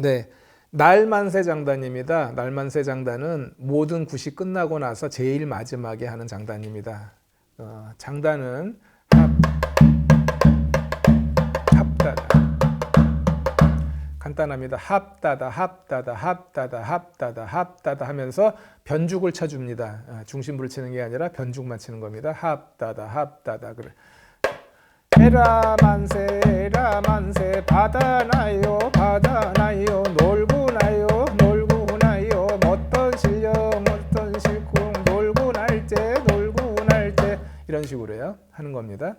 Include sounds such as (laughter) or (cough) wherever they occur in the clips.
네. 날만세 장단입니다. 날만세 장단은 모든 굿이 끝나고 나서 제일 마지막에 하는 장단입니다. 어, 장단은 합, 합다다. 간단합니다. 합다다, 합다다, 합다다, 합다다, 합다다 하면서 변죽을 쳐줍니다. 아, 중심부를 치는 게 아니라 변죽만 치는 겁니다. 합다다, 합다다. 그래. 에라만세, 바다나요, 바다나요, 하는 겁니다.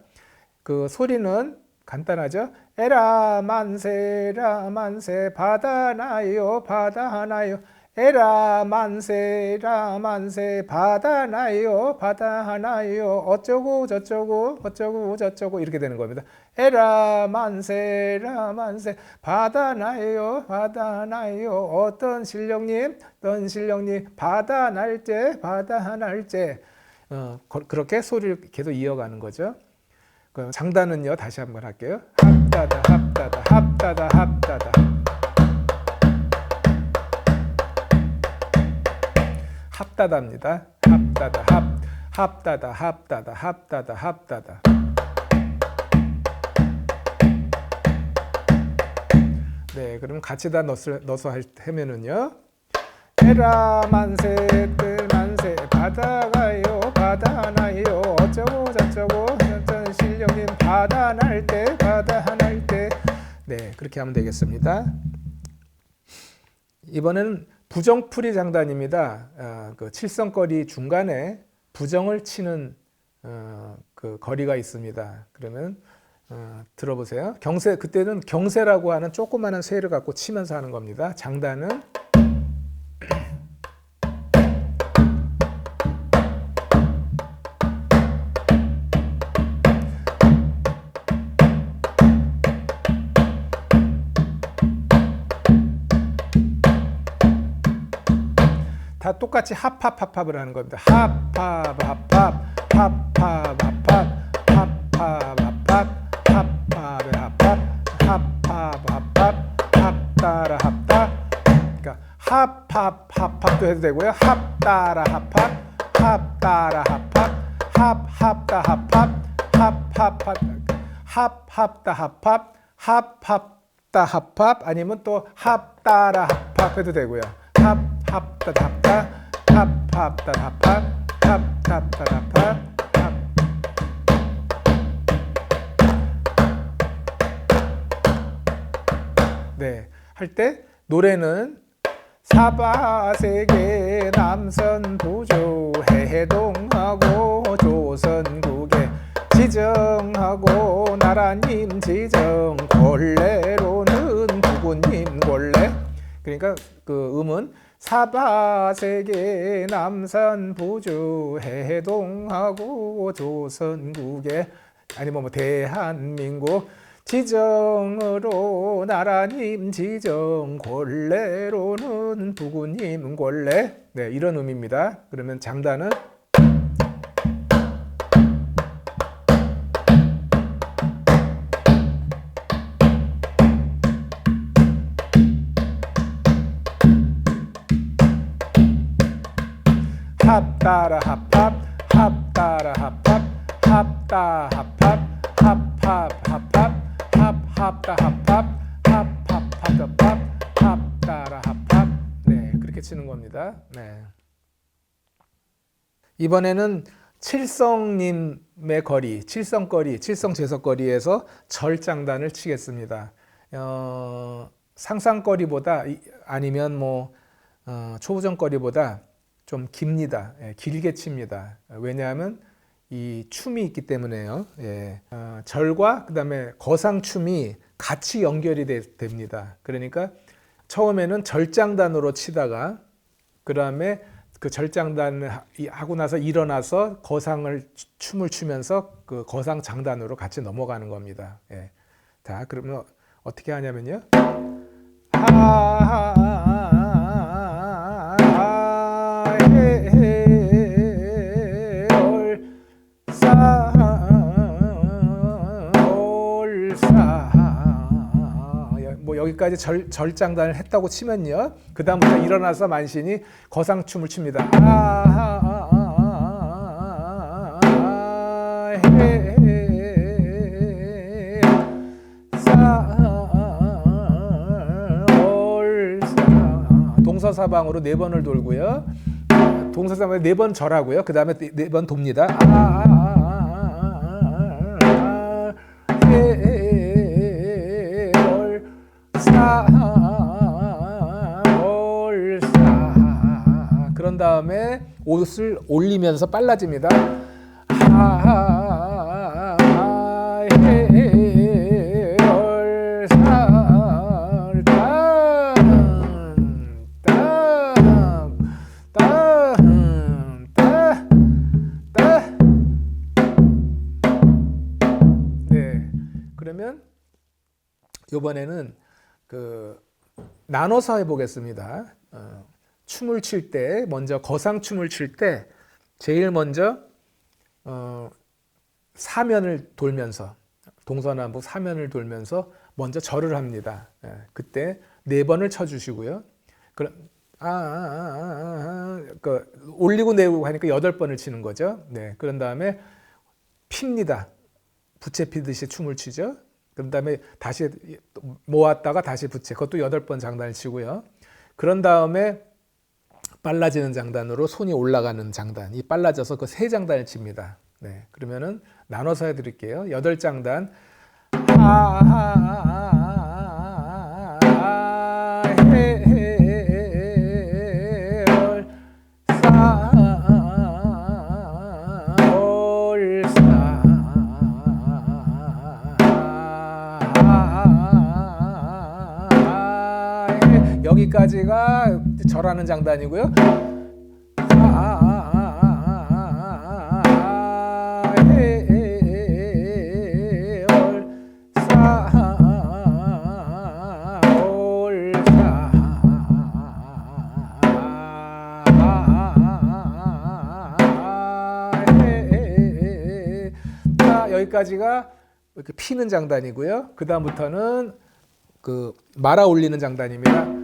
그 소리는 간단하죠. 에라 만세 에라 만세 바다나요 바다나요 에라 만세 에라 만세 바다나요 바다나요 어쩌고 저쩌고 어쩌고 저쩌고 이렇게 되는 겁니다. 에라 만세 에라 만세 바다나요 바다나요 어떤 신령님 어떤 신령님 바다 날째 어, 거- 그렇게 소리를 계속 이어가는 거죠. 그 장단은요 다시 한번 할게요. 합다다 합다다 합다다 합다다 합다다입니다. 합다다 합 합다다 합다다 합다다 합다다 네, 그럼 같이 다 넣어서, 넣어서 할- 하면은요. 에라 만세 뜰 만세 바다가요 바다나요 어쩌고 저쩌고 어떤 실력인 바다 날 때 바다 날 때 네 그렇게 하면 되겠습니다. 이번에는 부정풀이 장단입니다. 아, 그 칠성거리 중간에 부정을 치는 어, 그 거리가 있습니다. 그러면 어, 들어보세요. 경세 그때는 경세라고 하는 조그마한 쇠를 갖고 치면서 하는 겁니다. 장단은 다 똑같이 합합 합합을 하는 겁니다. 합합 합합 합합 합합 합합 합합 합합 합합 합합 합합 합따라 합다 그러니까 합합 합합도 해도 되고요. 합따라 합합 합따라 합합 합합다 합합 합합합 합합다 합합 합합다 합합 아니면 또 합따라 합합 해도 되고요. 합 합다 합합 합 합다 합합 합 네, 할 때 노래는 사바세계 남선 부조 해동하고 조선국에 지정하고 나라님 지정. 권례로는 부군님 권례. 그러니까 그 음은 사바세계 남산 부주 해동하고 조선국에 아니면 뭐 대한민국 지정으로 나라님 지정 권례로는 부군님 권례 네 이런 의미입니다. 그러면 장단은 따라 합합 합 따라 합합 합 따 합합 합합 합합 합합다 합합 합합 합합 합 따라 합합 네 그렇게 치는 겁니다. 네 이번에는 칠성님의 거리, 칠성 거리, 칠성 제석 거리에서 절장단을 치겠습니다. 어, 상상거리보다 이- 아니면 뭐 어, 초부정거리보다 좀 깁니다. 예, 길게 칩니다. 왜냐하면 이 춤이 있기 때문에요. 예. 어, 절과 그 다음에 거상춤이 같이 연결이 되- 됩니다. 그러니까 처음에는 절장단으로 치다가 그 다음에 그 절장단 하고 나서 일어나서 거상을 추- 춤을 추면서 그 거상 장단으로 같이 넘어가는 겁니다. 예. 자, 그러면 어떻게 하냐면요. 하 여기까지 절, 절장단을 했다고 치면요. 그 다음부터 일어나서 만신이 거상춤을 춥니다. 아, 아, 아, 아, 아, 아, 아. 동서사방으로 네 번을 돌고요. 동서사방에 네 번 절하고요. 그 다음에 네 번 돕니다. 옷을 올리면서 빨라집니다. 땅. 네. 이번에는 그 나눠서 해보겠습니다. 어, 춤을 출 때 먼저 거상 춤을 출 때 제일 먼저 어, 사면을 돌면서 동서남북 사면을 돌면서 먼저 절을 합니다. 예, 그때 네 번을 쳐주시고요. 그럼 아, 아, 아, 아, 아, 그 올리고 내리고 하니까 여덟 번을 치는 거죠. 네, 그런 다음에 핍니다. 부채 피듯이 춤을 추죠. 그런 다음에 다시 모았다가 다시 부채. 그것도 여덟 번 장단을 치고요. 그런 다음에 빨라지는 장단으로 손이 올라가는 장단. 이 빨라져서 그 세 장단을 칩니다. 네. 그러면은 나눠서 해드릴게요. 여덟 장단. 아, 여기까지가 절하는 장단이고요. 아, 여기까지가 이렇게 피는 장단이고요. 그 다음부터는 그 말아 올리는 장단입니다.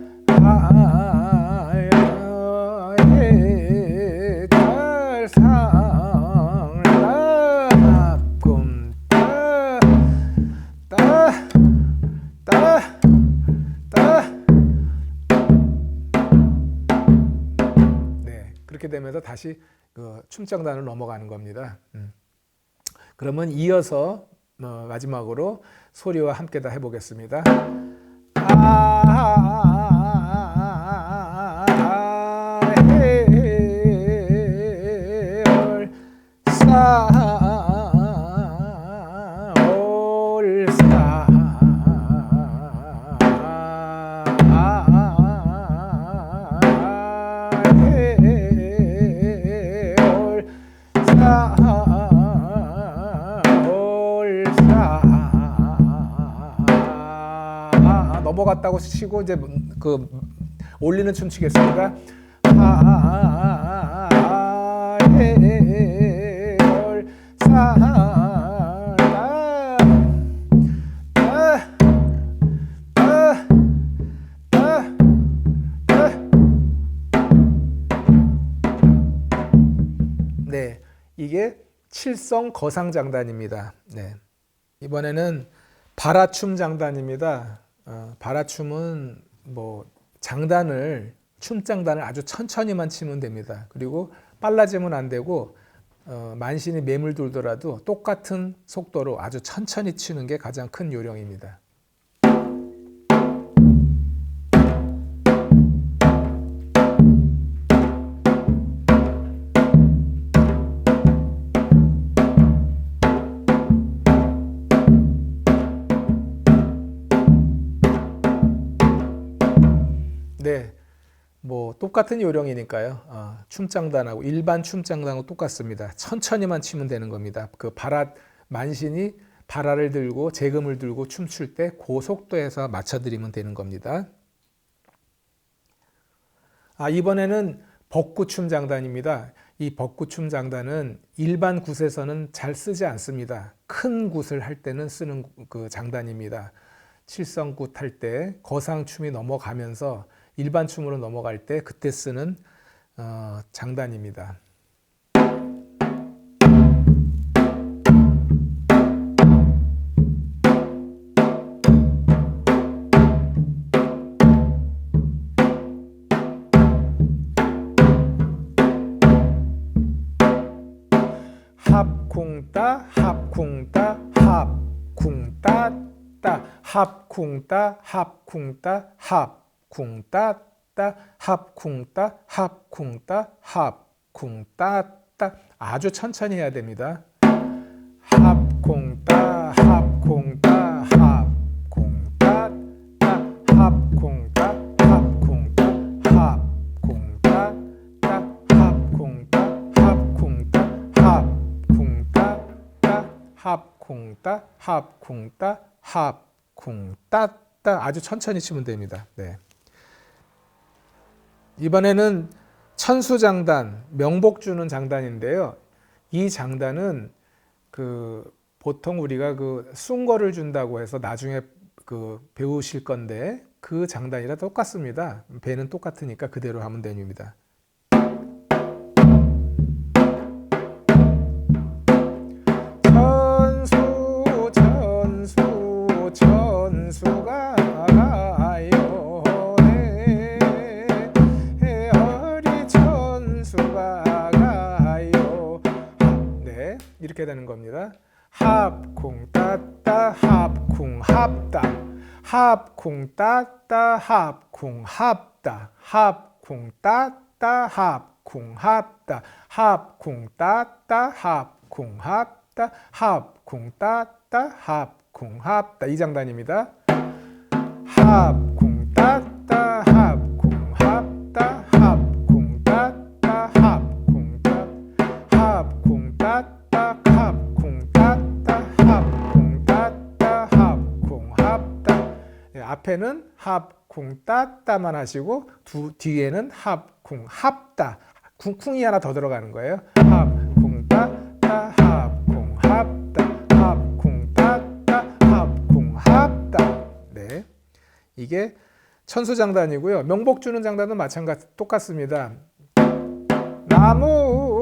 되면서 다시 그 춤장단을 넘어가는 겁니다. 음. 그러면 이어서 어, 마지막으로 소리와 함께 다 해보겠습니다. 넘어갔다고 치고 이제 그 올리는 춤. 아, 따. 네, 이게 칠성 거상 장단입니다. 네, 이번에는 바라춤 장단입니다. 어, 바라춤은 뭐 장단을 춤 장단을 아주 천천히만 치면 됩니다. 그리고 빨라지면 안 되고 어, 만신이 매물 돌더라도 똑같은 속도로 아주 천천히 치는 게 가장 큰 요령입니다. 똑같은 요령이니까요. 어, 춤장단하고 일반 춤장단하고 똑같습니다. 천천히만 치면 되는 겁니다. 그 바라 만신이 바라를 들고 재금을 들고 춤출 때그 속도에서 맞춰드리면 되는 겁니다. 아 이번에는 벚구춤 장단입니다. 이 벚구춤 장단은 일반 굿에서는 잘 쓰지 않습니다. 큰 굿을 할 때는 쓰는 그 장단입니다. 칠성구 탈때 거상춤이 넘어가면서 일반 춤으로 넘어갈 때 그때 쓰는 어, 장단입니다. 합쿵따 합쿵따 합쿵따 따 합쿵따 합쿵따 합 쿵따 따 합쿵따 합쿵따 합쿵따 따 아주 천천히 해야 됩니다. 합쿵따 합쿵따 합쿵따 따 합쿵따 합쿵따 합쿵따 따 합쿵따 합쿵따 합쿵따 따 합쿵따 합쿵따 합쿵따 따 아주 천천히 치면 됩니다. 네. 이번에는 천수장단, 명복 주는 장단인데요. 이 장단은 그 보통 우리가 그 숭거를 준다고 해서 나중에 그 배우실 건데 그 장단이라 똑같습니다. 배는 똑같으니까 그대로 하면 됩니다. 이렇게 되는 겁니다. 합쿵 따따 합쿵 합다 합쿵 따따 합쿵 합다 합쿵 따따 합쿵 합다 합쿵 따따 합쿵 합다 합쿵 따따 합쿵 합다 이 장단입니다. 앞에는 합 쿵 따 따만 하시고 두 뒤에는 합 쿵 합다 쿵, 쿵이 하나 더 들어가는 거예요. 합 쿵 따 따 합 쿵 합다 합쿵 따 따 합 쿵 합다 네 이게 천수장단이고요. 명복 주는 장단은 마찬가지 똑같습니다. 나무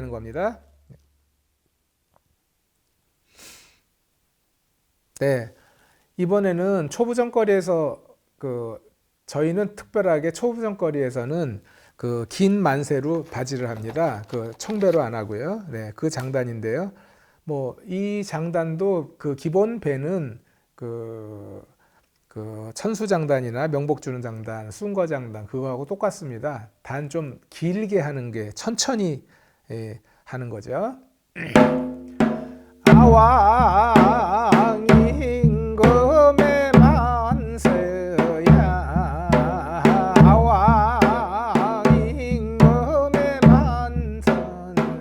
되는 겁니다. 네. 이번에는 초부정거리에서 그 저희는 특별하게 초부정거리에서는 그 긴 만세로 바지를 합니다. 그 청배로 안 하고요. 네, 그 장단인데요. 뭐 이 장단도 그 기본 배는 그, 그 천수장단이나 명복주는 장단, 순거장단 그거하고 똑같습니다. 단 좀 길게 하는 게 천천히 예, 하는 거죠. (clears throat) 아왕 임금의 만세야 아왕 임금의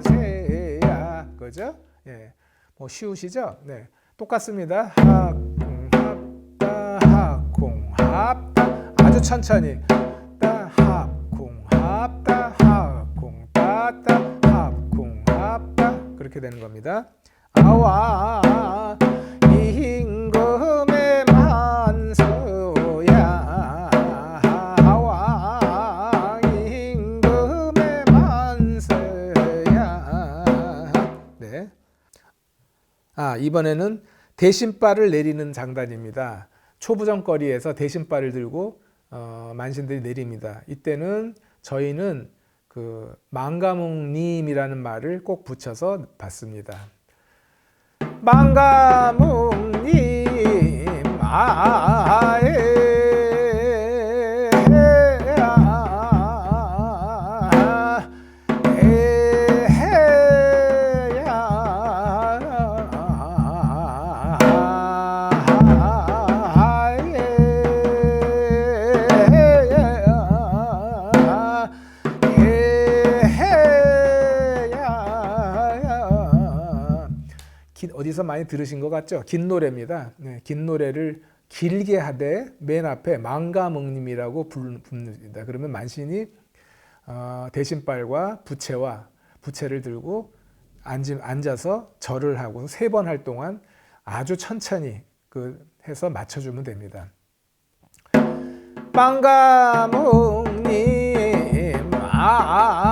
만선세야 그죠? 예, 뭐 쉬우시죠? 네, 똑같습니다. 하쿵 합다 하쿵 합다 아주 천천히 따 하쿵 합다 하쿵 따따 하쿵 합다 그렇게 되는 겁니다. 아와 임금의 만서야 아와 임금의 만서야 네. 아 이번에는 대신발을 내리는 장단입니다. 초부정거리에서 대신발을 들고 어, 만신들이 내립니다. 이때는 저희는 그 망가묵님이라는 말을 꼭 붙여서 받습니다. 망가묵님 아에 에 어디서 많이 들으신 것 같죠? 긴 노래입니다. 네, 긴 노래를 길게 하되 맨 앞에 망가멍님이라고 부릅니다. 그러면 만신이 어, 대신발과 부채와 부채를 들고 앉, 앉아서 절을 하고 세 번 할 동안 아주 천천히 그 해서 맞춰주면 됩니다. 빵가몽님 아